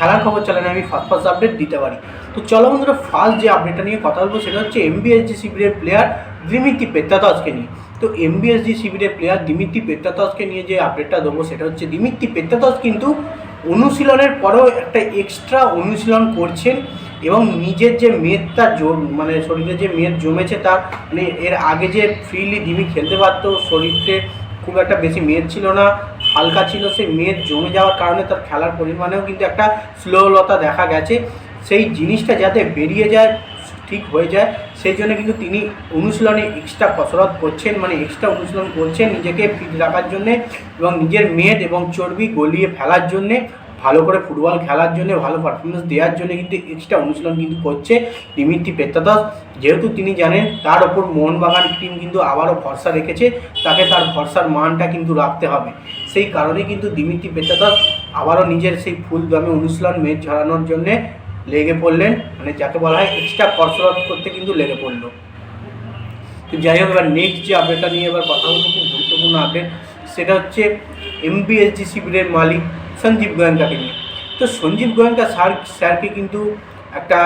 খেলার খবর চ্যানেলে আমি ফার্স্ট ফার্স্ট আপডেট দিতে পারি। তো চলো বন্ধুরা ফার্স্ট যে আপডেটটা নিয়ে কথা বলব সেটা হচ্ছে এমবিএসজি শিবিরের প্লেয়ার দিমিত্রি পেত্তাতসকে নিয়ে। তো এমবিএসজি শিবিরের প্লেয়ার দিমিত্রি পেত্তাতসকে নিয়ে যে আপডেটটা দেবো সেটা হচ্ছে দিমিত্রি পেত্তাতস কিন্তু অনুশীলনের পরেও একটা এক্সট্রা অনুশীলন করছেন এবং নিজের যে মেদটা জম মানে শরীরে যে মেদ জমেছে তার মানে এর আগে যে ফ্রিলি দিমি খেলতে পারতো শরীরে খুব একটা বেশি মেদ ছিল না। হালকা ছিল, সেই মেদ জমে যাওয়ার কারণে তার খেলার পরিমাণেও কিন্তু একটা স্লোলতা দেখা গেছে। সেই জিনিসটা যাতে বেরিয়ে যায়, ঠিক হয়ে যায়, সেই জন্য কিন্তু তিনি অনুশীলনে এক্সট্রা কসরত করছেন মানে এক্সট্রা অনুশীলন করছেন নিজেকে ফিট রাখার জন্যে এবং নিজের মেদ এবং চর্বি গলিয়ে ফেলার জন্যে। ভালো করে ফুটবল খেলার জন্য, ভালো পারফরমেন্স দেওয়ার জন্য কিন্তু এক্সট্রা অনুশীলন কিন্তু করছে দিমিত্রি পেত্তাদাস। যেহেতু তিনি জানেন তার ওপর মোহনবাগান টিম কিন্তু আবারও ভরসা রেখেছে, তাকে তার ভরসার মানটা কিন্তু রাখতে হবে। সেই কারণে কিন্তু দিমিত্রি পেত্তাদাস আবারও নিজের সেই ফুল দমে অনুশীলন মেদ ঝরানোর জন্যে লেগে পড়লেন। মানে যাকে বলা হয় এক্সট্রা কসরত করতে কিন্তু লেগে পড়ল। তো যাই হোক, এবার নেক্সট যে আপডেটটা নিয়ে এবার কথা বলব, খুব গুরুত্বপূর্ণ আপডেট সেটা হচ্ছে এমবিএসজি শিবিরের মালিক সঞ্জীব গোয়েঙ্কাকে নিয়ে। তো সঞ্জীব গোয়েঙ্কা স্যার, স্যারকে কিন্তু একটা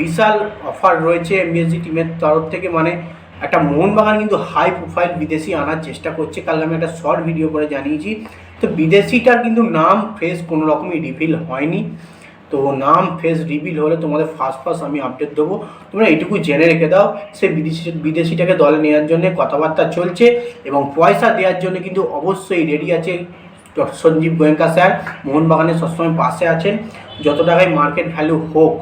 বিশাল অফার রয়েছে এমবিএসজি টিমের তরফ থেকে মানে একটা মোহনবাগান কিন্তু হাই প্রোফাইল বিদেশি আনার চেষ্টা করছে। কাল আমি একটা শর্ট ভিডিও করে জানিয়েছি। তো বিদেশিটার কিন্তু নাম ফেস কোনো রকমই রিভিল হয়নি। তো নাম ফেস রিভিল হলে তোমাদের ফার্স্ট ফার্স্ট আমি আপডেট দেবো। তোমরা এইটুকু জেনে রেখে দাও, সে বিদেশি, বিদেশিটাকে দলে নেওয়ার জন্য কথাবার্তা চলছে এবং পয়সা দেওয়ার জন্য কিন্তু অবশ্যই রেডি আছে সঞ্জীব গোয়েঙ্কা স্যার মোহনবাগানের সবসময় পাশে আছেন। যত টাকায় মার্কেট ভ্যালু হোক,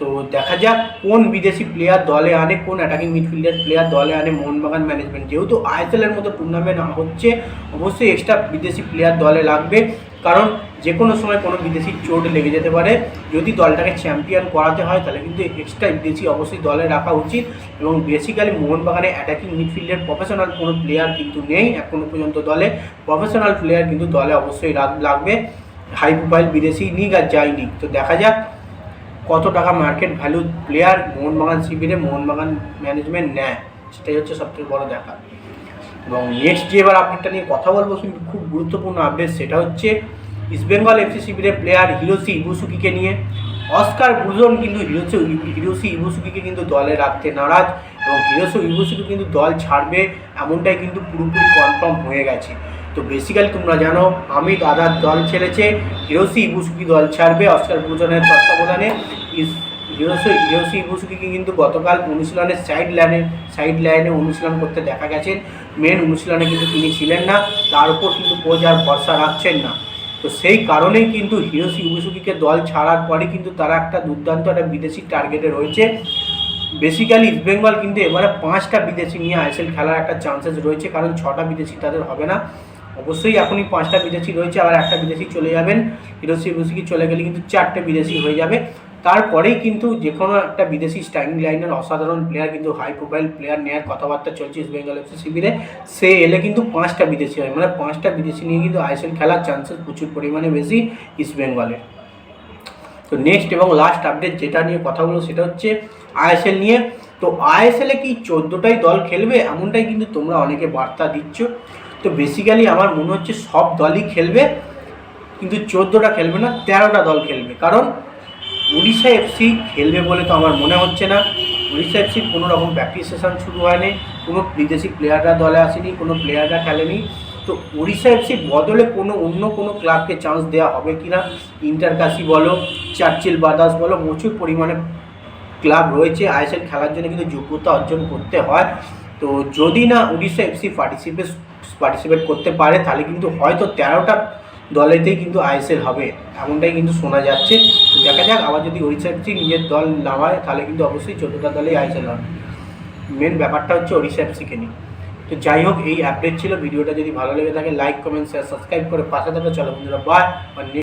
তো দেখা যাক কোন বিদেশি প্লেয়ার দলে আনে, কোন অ্যাটাকিং মিডফিল্ডার প্লেয়ার দলে আনে মোহনবাগান ম্যানেজমেন্ট যেহেতু আইএসএল এর মতো টুর্নামেন্ট হচ্ছে, অবশ্যই এক্সট্রা বিদেশি প্লেয়ার দলে লাগবে। কারণ যে কোনো সময় কোনো বিদেশি চোট লেগে যেতে পারে। যদি দলটাকে চ্যাম্পিয়ন করাতে হয়, তাহলে কিন্তু এক্সট্রা বিদেশি অবশ্যই দলে রাখা উচিত। এবং বেসিক্যালি মোহনবাগানে অ্যাটাকিং মিডফিল্ডের প্রফেশনাল কোনো প্লেয়ার কিন্তু নেই এখনও পর্যন্ত দলে। প্রফেশনাল প্লেয়ার কিন্তু দলে অবশ্যই লাগবে। হাই প্রোফাইল বিদেশি নিক আর যাই নিক তো দেখা যাক কত টাকা মার্কেট ভ্যালু প্লেয়ার মোহনবাগান শিবিরে মোহনবাগান ম্যানেজমেন্ট নেয়। সেটাই হচ্ছে সবথেকে বড় দেখা। এবং নেক্সট যে এবার আপডেটটা নিয়ে কথা বলব খুব গুরুত্বপূর্ণ আপডেট সেটা হচ্ছে ইস্টবেঙ্গল এফসি শিবিরের প্লেয়ার হিরোসি ইবুসুকিকে নিয়ে। অস্কার বুজন কিন্তু হিরোসি হিরোসি ইবুসুকিকে কিন্তু দলে রাখতে নারাজ এবং হিরোসি ইবুসুকি কিন্তু দল ছাড়বে এমনটাই কিন্তু পুরোপুরি কনফার্ম হয়ে গেছে। তো বেসিক্যালি তোমরা জানো, আমি দাদার দল ছেড়েছে হিরোসি ইবুসুকি দল ছাড়বে অস্কার বুজনের তত্ত্বাবধানে। হিরোসি হিরোসি ইবুসুকিকে কিন্তু গতকাল অনুশীলনের সাইড লাইনে সাইড লাইনে অনুশীলন করতে দেখা গেছেন। মেন অনুশীলনে কিন্তু তিনি ছিলেন না, তার উপর কিন্তু কোচ আর ভরসা রাখছেন না। তো সেই কারণেই কিন্তু হিরোসি ইবুসুকিকে দল ছাড়ার পরে কিন্তু তারা একটা দুর্দান্ত একটা বিদেশি টার্গেটে রয়েছে। বেসিক্যালি ইস্টবেঙ্গল কিন্তু এবারে পাঁচটা বিদেশি নিয়ে আইএসএল খেলার একটা চান্সেস রয়েছে, কারণ ছটা বিদেশি তাদের হবে না। অবশ্যই এখনই পাঁচটা বিদেশি রয়েছে, আবার একটা বিদেশি চলে যাবেন। হিরোসি ইবুসুকি চলে গেলে কিন্তু চারটে বিদেশি হয়ে যাবে। তারপরেই কিন্তু যে কোনো একটা বিদেশি স্টাইলিং লাইনের অসাধারণ প্লেয়ার কিন্তু হাই প্রোফাইল প্লেয়ার নেওয়ার কথাবার্তা চলছে ইস্ট বেঙ্গল এফসি শিবিরে সে এলে কিন্তু পাঁচটা বিদেশি হয়। মানে পাঁচটা বিদেশি নিয়ে কিন্তু আইএসএল খেলার চান্সেস প্রচুর পরিমাণে বেশি ইস্ট বেঙ্গলের তো নেক্সট এবং লাস্ট আপডেট যেটা নিয়ে কথা বলব সেটা হচ্ছে আইএসএল নিয়ে। তো আইএসএলে কি চোদ্দোটাই দল খেলবে? এমনটাই কিন্তু তোমরা অনেকে বার্তা দিচ্ছ। তো বেসিক্যালি আমার মনে হচ্ছে সব দলই খেলবে, কিন্তু চোদ্দোটা খেলবে না, তেরোটা দল খেলবে। কারণ উড়িষ্যা এফসি খেলবে বলে তো আমার মনে হচ্ছে না। উড়িষ্যা এফসির কোনো রকম প্র্যাকটিস সেশন শুরু হয়নি, কোনো বিদেশি প্লেয়াররা দলে আসেনি, কোনো প্লেয়াররা খেলেনি। তো উড়িষ্যা এফসির বদলে কোনো অন্য কোনো ক্লাবকে চান্স দেওয়া হবে কি না? ইন্টারকাশি বলো, চার্চিল বাদাস বলো, প্রচুর পরিমাণে ক্লাব রয়েছে। আইএসএল খেলার জন্য কিন্তু যোগ্যতা অর্জন করতে হয়। তো যদি না উড়িষ্যা এফসি পার্টিসিপেট পার্টিসিপেট করতে পারে, তাহলে কিন্তু হয়তো তেরোটা দলেতেই কিন্তু আইএসএল হবে। এমনটাই কিন্তু শোনা যাচ্ছে। দেখা যাক, আবার যদি এফসি নিজের দল নামায় তাহলে কিন্তু অবশ্যই চোদ্দোটা দলেই আইএসএল হবে। মেন ব্যাপারটা হচ্ছে ওড়িশা এফসিকে নিয়ে। তো যাই হোক, এই আপডেট ছিল। ভিডিওটা যদি ভালো লেগে থাকে লাইক কমেন্ট শেয়ার সাবস্ক্রাইব করে পাশে থাকা চলো বন্ধুরা বাই